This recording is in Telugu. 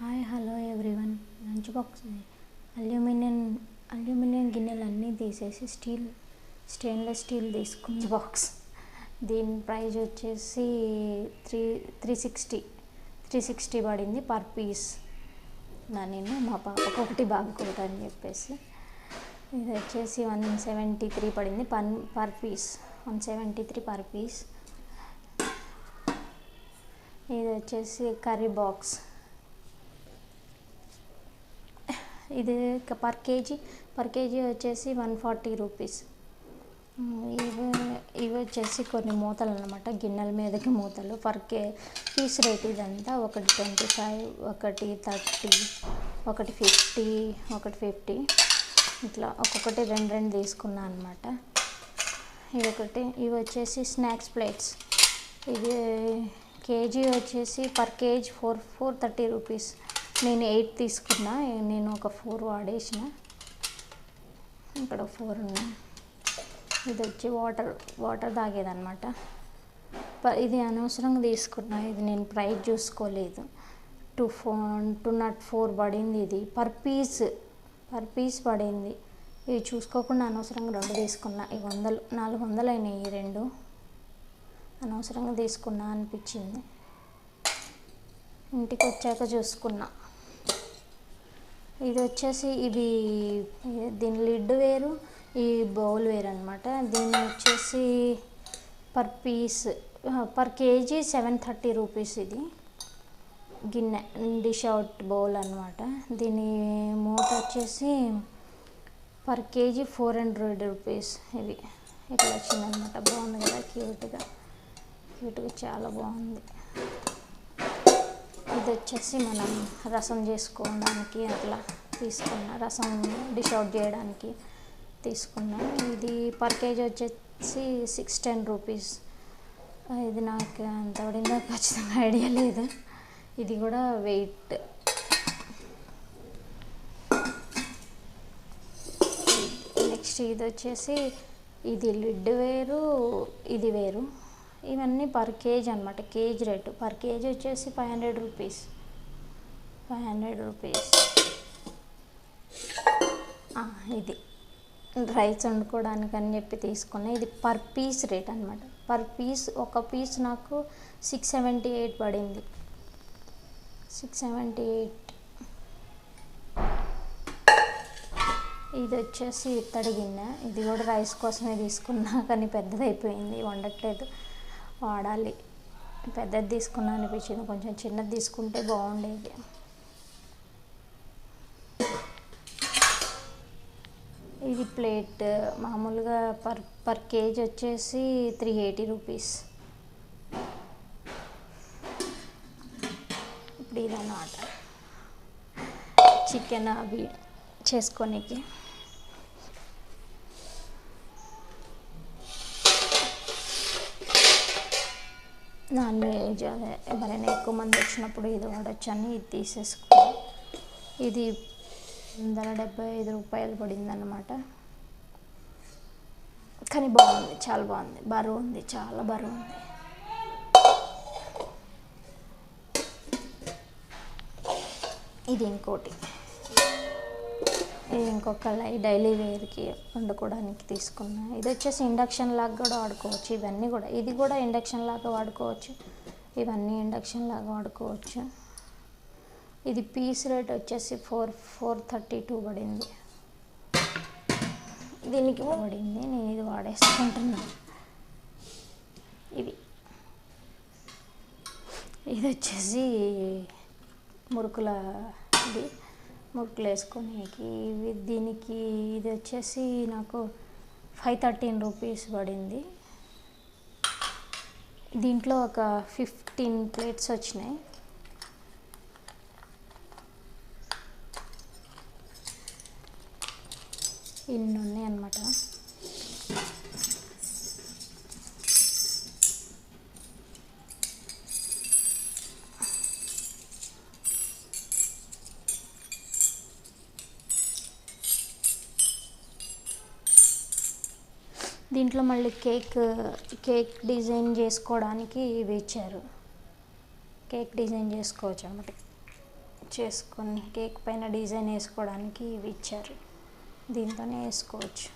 Hi hello everyone. Lunch box aluminium aluminium గిన్నెలు అన్నీ తీసేసి స్టీల్ స్టెయిన్లెస్ స్టీల్ తీసుకున్న బాక్స్. దీని ప్రైస్ వచ్చేసి three three sixty three sixty పడింది పర్ పీస్. నా నేను మా పాపకు ఒకటి బాగుకోట అని చెప్పేసి. ఇది వచ్చేసి వన్ సెవెంటీ త్రీ పడింది పన్ per piece. One seventy three per piece. ఇది వచ్చేసి కర్రీ బాక్స్. ఇది పర్ కేజీ. పర్ కేజీ వచ్చేసి వన్ ఫార్టీ రూపీస్. ఇవి ఇవి వచ్చేసి కొన్ని మూతలు అనమాట గిన్నెల మీదకి మూతలు. పర్ కే పీస్ రేట్ ఇదంతా ఒకటి ట్వంటీ ఫైవ్ ఒకటి థర్టీ ఒకటి ఫిఫ్టీ ఒకటి ఫిఫ్టీ ఇట్లా ఒక్కొక్కటి రెండు రెండు తీసుకున్నా అనమాట ఇది ఒకటి. ఇవి వచ్చేసి స్నాక్స్ ప్లేట్స్ ఇది కేజీ వచ్చేసి per kg four four thirty rupees. నేను ఎయిట్ తీసుకున్నా నేను ఒక ఫోర్ వాడేసిన. ఇక్కడ ఫోర్ ఉన్నాయి ఇది వచ్చి వాటర్ వాటర్ తాగేదనమాట ప- ఇది అనవసరంగా తీసుకున్నా ఇది నేను ప్రైస్ చూసుకోలేదు. Two four two not four పడింది ఇది. పర్ పీస్ పర్ పీస్ పడింది. ఇవి చూసుకోకుండా అనవసరంగా రెండు తీసుకున్నా. ఈ వందలు నాలుగు వందలు అయినాయి ఈ రెండు. అనవసరంగా తీసుకున్నా అనిపించింది. ఇంటికి వచ్చాక చూసుకున్నా. ఇది వచ్చేసి ఇది దీని లిడ్ వేరు ఈ బౌల్ వేరు అనమాట దీని వచ్చేసి per piece per kg seven thirty rupees ఇది. గిన్నె డిష్ అవుట్ బౌల్ అనమాట దీని మూట వచ్చేసి per kg four hundred rupees ఇవి. ఇట్లా వచ్చిందనమాట బాగుంది కదా క్యూట్గా. క్యూట్గా చాలా బాగుంది. ఇది వచ్చేసి మనం రసం చేసుకోవడానికి అట్లా తీసుకున్న రసం డిష్ అవుట్ చేయడానికి తీసుకున్నాం. ఇది పర్ కేజీ వచ్చేసి సిక్స్ టెన్ రూపీస్ ఇది నాకు అంత పడిందో ఖచ్చితంగా ఐడియా లేదు. ఇది కూడా వెయిట్ నెక్స్ట్ ఇది వచ్చేసి ఇది లిడ్ వేరు ఇది వేరు. ఇవన్నీ పర్ కేజీ అనమాట కేజీ రేటు పర్ కేజీ వచ్చేసి five hundred rupees five hundred rupees ఇది. రైస్ వండుకోవడానికి అని చెప్పి తీసుకున్నా. ఇది పర్ పీస్ రేట్ అనమాట పర్ పీస్ ఒక పీస్ నాకు సిక్స్ సెవెంటీ ఎయిట్ పడింది. సిక్స్ సెవెంటీ ఎయిట్ ఇది వచ్చేసి ఇత్తడి గిన్నె. ఇది కూడా రైస్ కోసమే తీసుకున్నా కానీ పెద్దదైపోయింది వండట్లేదు. వాడాలి. పెద్దది తీసుకున్నా అనిపించింది. కొంచెం చిన్నది తీసుకుంటే బాగుండేది. ఇది ప్లేట్ మామూలుగా పర్ పర్ కేజీ వచ్చేసి త్రీ ఎయిటీ రూపీస్. ఇప్పుడు ఇదన్నమాట. చికెన్ అవి చేసుకోనికి. నాన్ వెజ్ అదే ఎవరైనా ఎక్కువ మంది వచ్చినప్పుడు ఇది వాడచ్చు అని ఇది తీసేసుకో ఇది వందల డెబ్బై ఐదు రూపాయలు పడిందన్నమాట. కానీ బాగుంది చాలా బాగుంది. బరువు ఉంది చాలా బరువు ఉంది. ఇది ఇంకోటి. ఇది ఇంకొక లై డైలీ వేర్కి వండుకోవడానికి తీసుకున్నా. ఇది వచ్చేసి ఇండక్షన్ లాగా కూడా వాడుకోవచ్చు. ఇవన్నీ కూడా ఇది కూడా ఇండక్షన్ లాగా వాడుకోవచ్చు. ఇవన్నీ ఇండక్షన్ లాగా వాడుకోవచ్చు. ఇది పీస్ రేట్ వచ్చేసి ఫోర్ ఫోర్ థర్టీ టూ పడింది. దీనికి పడింది. నేను ఇది వాడేసుకుంటున్నా. ఇవి. ఇది వచ్చేసి మురుకుల ఇది. మురుకులు వేసుకునేకి ఇవి దీనికి ఇది వచ్చేసి నాకు ఫైవ్ థర్టీన్ రూపీస్ పడింది. దీంట్లో ఒక ఫిఫ్టీన్ ప్లేట్స్ వచ్చినాయి. ఇన్ని ఉన్నాయి అన్నమాట. దీంట్లో మళ్ళీ కేక్ కేక్ డిజైన్ చేసుకోవడానికి ఇవి ఇచ్చారు కేక్ డిజైన్ చేసుకోవచ్చు అనమాట చేసుకొని కేక్ పైన డిజైన్ వేసుకోవడానికి ఇవి ఇచ్చారు. దీంతోనే వేసుకోవచ్చు.